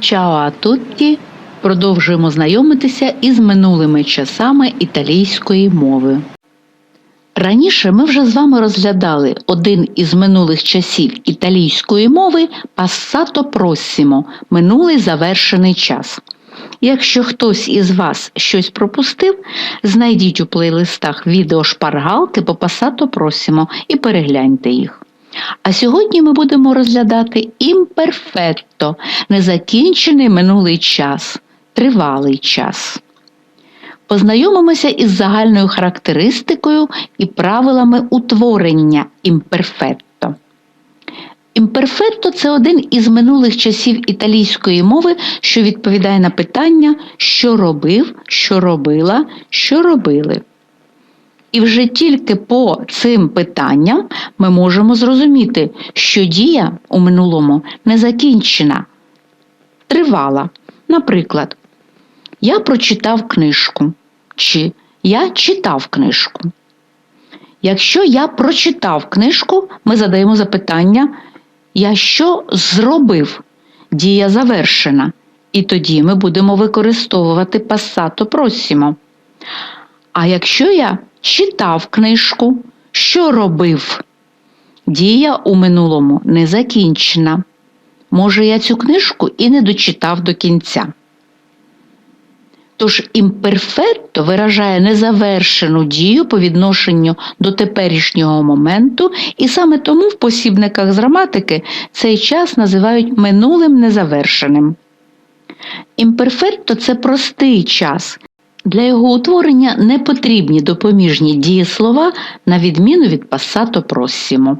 Чао тутті! Продовжуємо знайомитися із минулими часами італійської мови. Раніше ми вже з вами розглядали один із минулих часів італійської мови пассато просімо минулий завершений час. Якщо хтось із вас щось пропустив, знайдіть у плейлистах відео шпаргалки по пасато просімо і перегляньте їх. А сьогодні ми будемо розглядати імперфетто незакінчений минулий час, тривалий час. Познайомимося із загальною характеристикою і правилами утворення імперфетто. Імперфетто це один із минулих часів італійської мови, що відповідає на питання, що робив, що робила, що робили. І вже тільки по цим питанням ми можемо зрозуміти, що дія у минулому не закінчена, тривала. Наприклад, я прочитав книжку чи я читав книжку. Якщо я прочитав книжку, ми задаємо запитання, я що зробив? Дія завершена. І тоді ми будемо використовувати пасато просімо. А якщо я читав книжку, що робив? Дія у минулому не закінчена. Може, я цю книжку і не дочитав до кінця. Тож імперфетто виражає незавершену дію по відношенню до теперішнього моменту, і саме тому в посібниках з граматики цей час називають минулим незавершеним. Імперфетто це простий час. Для його утворення не потрібні допоміжні дієслова, на відміну від пасато просімо.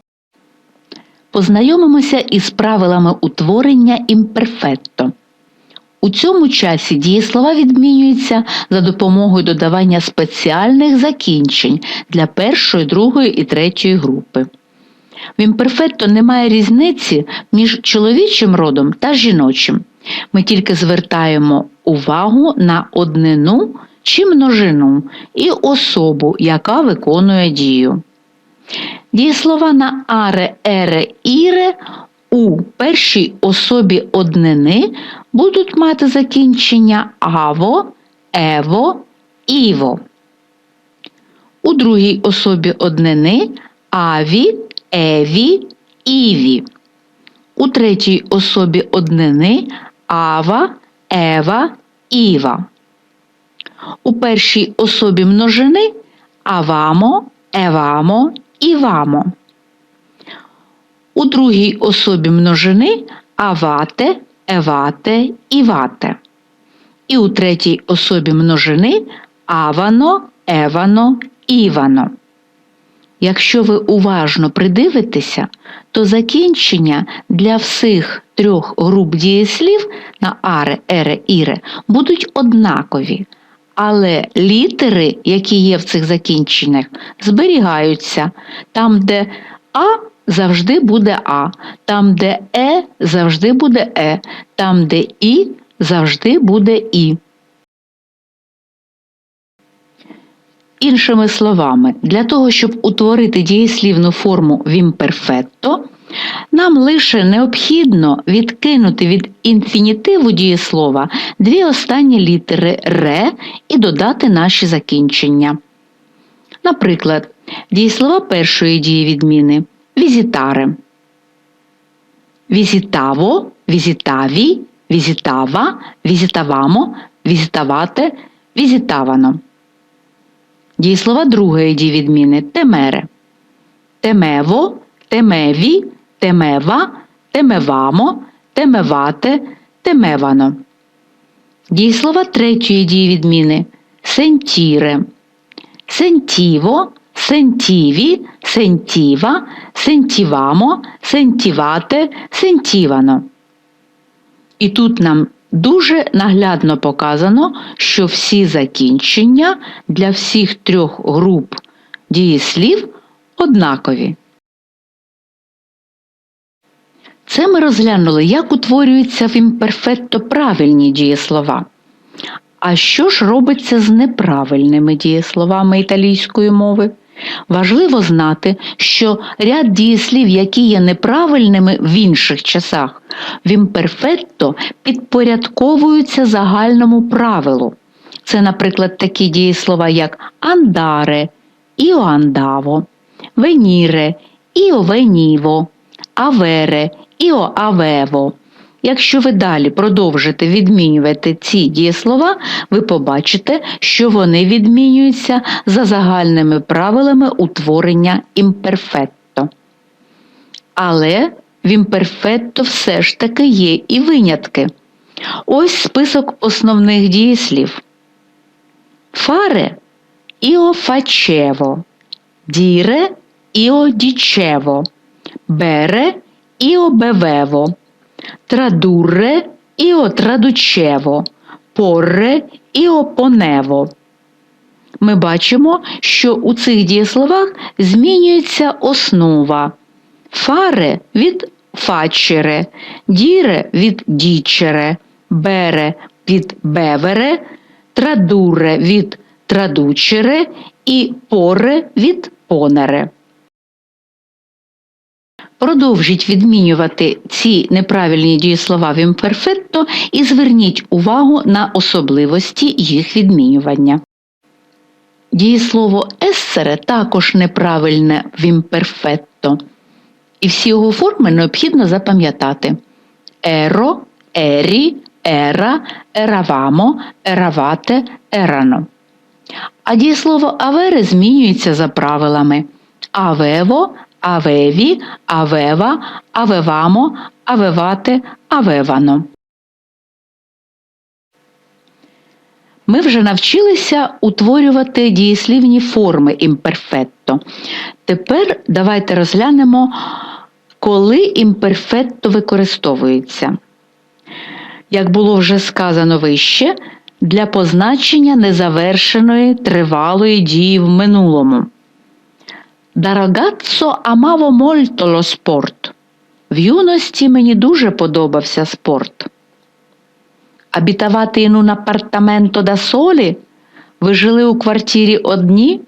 Познайомимося із правилами утворення імперфетто. У цьому часі дієслова відмінюються за допомогою додавання спеціальних закінчень для першої, другої і третьої групи. В імперфетто немає різниці між чоловічим родом та жіночим. Ми тільки звертаємо увагу на однину чи множину і особу, яка виконує дію. Дієслова на аре, ере, іре у першій особі однини будуть мати закінчення аво, ево, іво. У другій особі однини аві, еві, іві. У третій особі однини ава, ева, іва. У першій особі множини авамо, евамо, івамо. У другій особі множини авате, евате, івате. І у третій особі множини авано, евано, івано. Якщо ви уважно придивитеся, то закінчення для всіх трьох груп дієслів на аре, ере, іре будуть однакові, але літери, які є в цих закінченнях, зберігаються. Там, де А завжди буде А, там, де Е завжди буде Е, там, де І завжди буде І. Іншими словами, для того, щоб утворити дієслівну форму вімперфетто, нам лише необхідно відкинути від інфінітиву дієслова дві останні літери ре і додати наші закінчення. Наприклад, дієслова першої дії відміни візітаре. Візітаво, візітаві, візітава, візітавамо, візитавате, візитавано. Дієслова другої дієвідміни темере. Темево, темеві, темева, темевамо, темевате, темевано. Дієслова третьої дієвідміни сентіре. Сентіво, сентіві, сентіва, сентівамо, сентівате, сентівано. І тут нам дуже наглядно показано, що всі закінчення для всіх трьох груп дієслів однакові. Це ми розглянули, як утворюються в імперфетто правильні дієслова. А що ж робиться з неправильними дієсловами італійської мови? Важливо знати, що ряд дієслів, які є неправильними в інших часах, в імперфетто підпорядковуються загальному правилу. Це, наприклад, такі дієслова, як андаре, іоандаво, веніре, іовеніво, авере, іоавево. Якщо ви далі продовжите відмінювати ці дієслова, ви побачите, що вони відмінюються за загальними правилами утворення імперфетто. Але в імперфетто все ж таки є і винятки. Ось список основних дієслів. Фаре іо фачево, діре іо дічево, бере іо бевево, традурре іо традучево, порре іо понево. Ми бачимо, що у цих дієсловах змінюється основа. Фаре від фачере, діре від дічере, бере від бевере, традуре від традучере і поре від понере. Продовжіть відмінювати ці неправильні дієслова в імперфетто і зверніть увагу на особливості їх відмінювання. Дієслово ессере також неправильне в імперфетто, і всі його форми необхідно запам'ятати еро, ері, ера, еравамо, еравате, ерано. А дієслово авере змінюється за правилами авево, авеві, авева, авевамо, авевате, авевано. Ми вже навчилися утворювати дієслівні форми імперфетто. Тепер давайте розглянемо, коли імперфетто використовується. Як було вже сказано вище, для позначення незавершеної тривалої дії в минулому. Da molto lo sport. В юності мені дуже подобався спорт. Абітавати in un appartamento da soli? Ви жили у квартирі одні?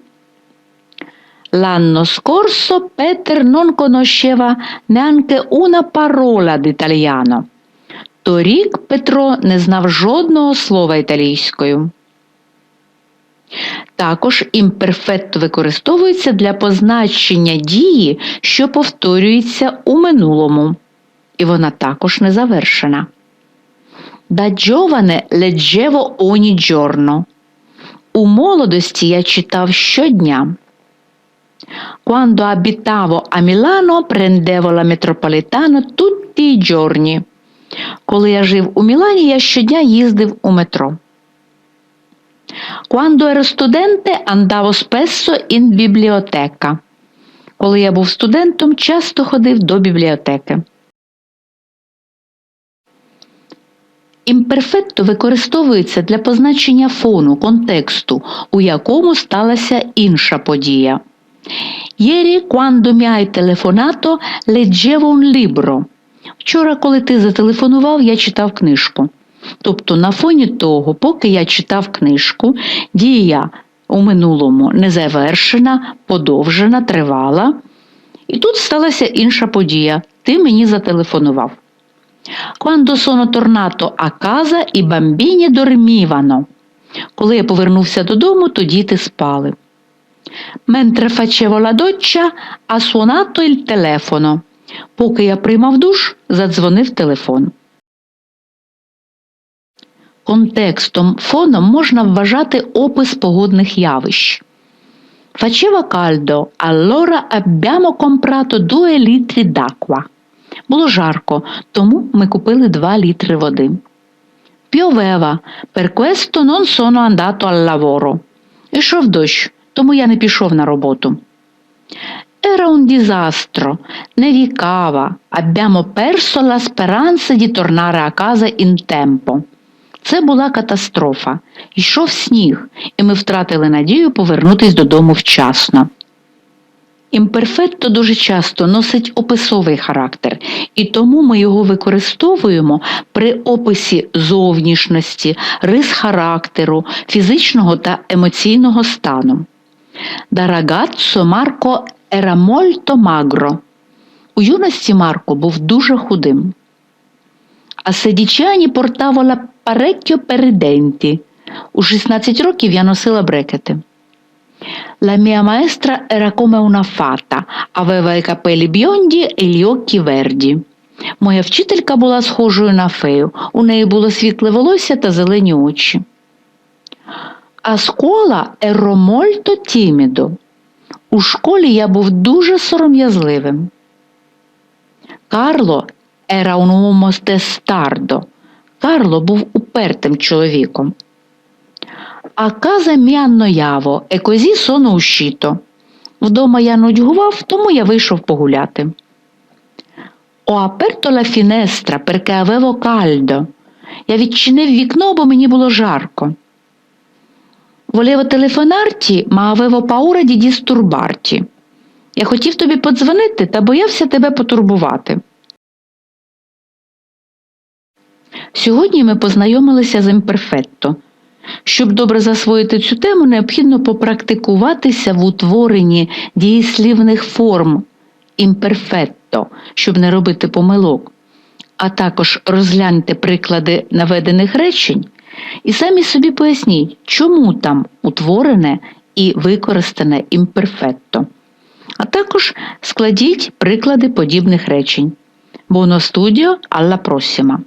L'anno scorso Peter non conosceva neanche una parola d'italiano. Торік Петро не знав жодного слова італійською. Також імперфетто використовується для позначення дії, що повторюється у минулому. І вона також не завершена. Giovane leggevo ogni giorno. У молодості я читав щодня. Quando abitavo a Milano prendevo la metropolitana tutti i giorni. Коли я жив у Мілані, я щодня їздив у метро. Quando ero studente andavo spesso in biblioteca. Коли я був студентом, часто ходив до бібліотеки. Імперфетто використовується для позначення фону, контексту, у якому сталася інша подія. Єрі, quando mi hai telefonato, leggevo un libro. Вчора, коли ти зателефонував, я читав книжку. Тобто, на фоні того, поки я читав книжку, дія у минулому незавершена, подовжена, тривала. І тут сталася інша подія. Ти мені зателефонував. Quando sono tornato a casa i bambini dormivano. Коли я повернувся додому, то діти спали. Mentre facevo la doccia, ha suonato il telefono. Поки я приймав душ, задзвонив телефон. Контекстом фоном можна вважати опис погодних явищ. Faceva caldo, allora abbiamo comprato due litri d'acqua. Було жарко, тому ми купили 2 літри води. Pioveva, per questo non sono andato al lavoro. Ішов дощ, тому я не пішов на роботу. Era un disastro, nevicava, abbiamo perso la speranza di tornare a casa in tempo. Це була катастрофа. Йшов сніг, і ми втратили надію повернутись додому вчасно. Імперфетто дуже часто носить описовий характер, і тому ми його використовуємо при описі зовнішності, рис характеру, фізичного та емоційного стану. Да ragazzo Марко molto magro. У юності Марко був дуже худим. А седічані портавола parecchio per i denti. У 16 років я носила брекети. La mia maestra era come una fata, aveva i capelli biondi e gli occhi verdi. Моя вчителька була схожою на фею. У неї було світле волосся та зелені очі. А скола molto timido. У школі я був дуже сором'язливим. Карло era un uomo testardo. Карло був упертим чоловіком. А каза mi annoiavo e così sono uscito. Вдома я нудьгував, тому я вийшов погуляти. Ho aperto la finestra perché avevo caldo. Я відчинив вікно, бо мені було жарко. Volevo telefonarti, ma avevo paura di disturbarti. Я хотів тобі подзвонити та боявся тебе потурбувати. Сьогодні ми познайомилися з імперфетто. Щоб добре засвоїти цю тему, необхідно попрактикуватися в утворенні дієслівних форм імперфетто, щоб не робити помилок, а також розгляньте приклади наведених речень і самі собі поясніть, чому там утворене і використане імперфетто. А також складіть приклади подібних речень. Buono studio, alla prossima!